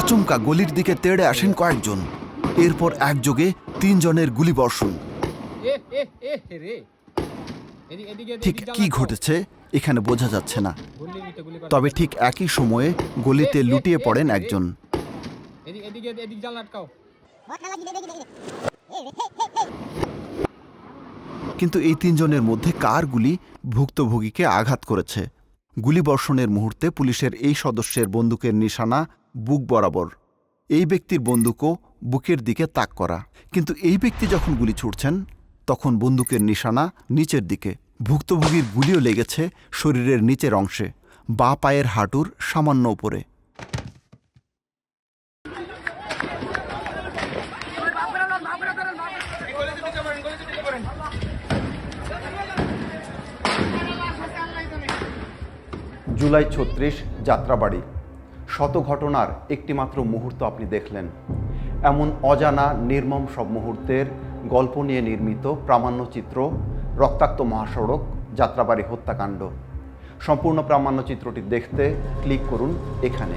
আচমকা গলির দিকে তেড়ে আসেন কয়েকজন। এরপর একযোগে তিনজনের এদিকে এদিকে ঠিক কি ঘটেছে এখানে বোঝা যাচ্ছে না। গুলি তবে ঠিক একই সময়ে গলিতে লুটিয়ে পড়েন একজন। কিন্তু এই তিনজনের মধ্যে কার গুলি ভুক্তভোগীকে আঘাত করেছে। গুলিবর্ষণের মুহূর্তে পুলিশের এই সদস্যের বন্দুকের নিশানা বুক বরাবর। এই ব্যক্তির বন্দুকও বুকের দিকে তাক করা। কিন্তু এই ব্যক্তি যখন গুলি ছুটছেন তখন বন্দুকের নিশানা নিচের দিকে। ভুক্তভোগীর গুলিও লেগেছে শরীরের নিচের অংশে। বা পায়ের হাঁটুর সামান্য উপরে। জুলাই ছত্রিশ, যাত্রাবাড়ি। শত ঘটনার একটিমাত্র মুহূর্ত আপনি দেখলেন। এমন অজানা, নির্মম সব মুহূর্তের গল্প নিয়ে নির্মিত প্রামাণ্যচিত্র রক্তাক্ত মহাসড়ক, যাত্রাবাড়ি হত্যাকাণ্ড। সম্পূর্ণ প্রামাণ্যচিত্রটি দেখতে ক্লিক করুন এখানে।